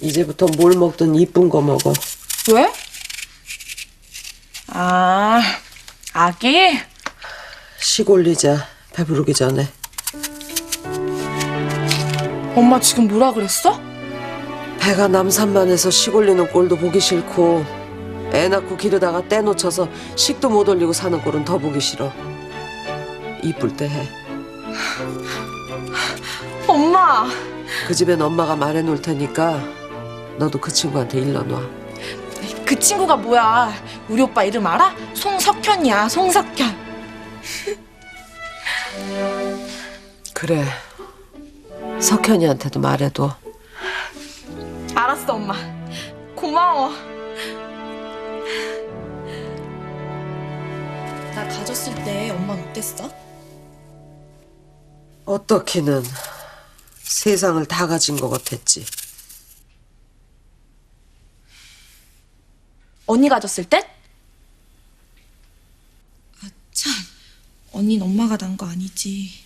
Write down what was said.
이제부터 뭘 먹든 이쁜 거 먹어. 왜? 아, 아기? 식 올리자. 배부르기 전에. 엄마 지금 뭐라 그랬어? 배가 남산만해서 식 올리는 꼴도 보기 싫고 애 낳고 기르다가 때 놓쳐서 식도 못 올리고 사는 꼴은 더 보기 싫어. 이쁠 때 해. 엄마! 그 집엔 엄마가 말해 놓을 테니까 너도 그 친구한테 일러놔. 그 친구가 뭐야? 우리 오빠 이름 알아? 송석현이야, 송석현. 그래. 석현이한테도 말해둬. 알았어, 엄마. 고마워. 나 가졌을 때 엄마는 어땠어? 어떻게는 세상을 다 가진 것 같았지. 언니 가졌을 때? 아, 참. 언니는 엄마가 난 거 아니지.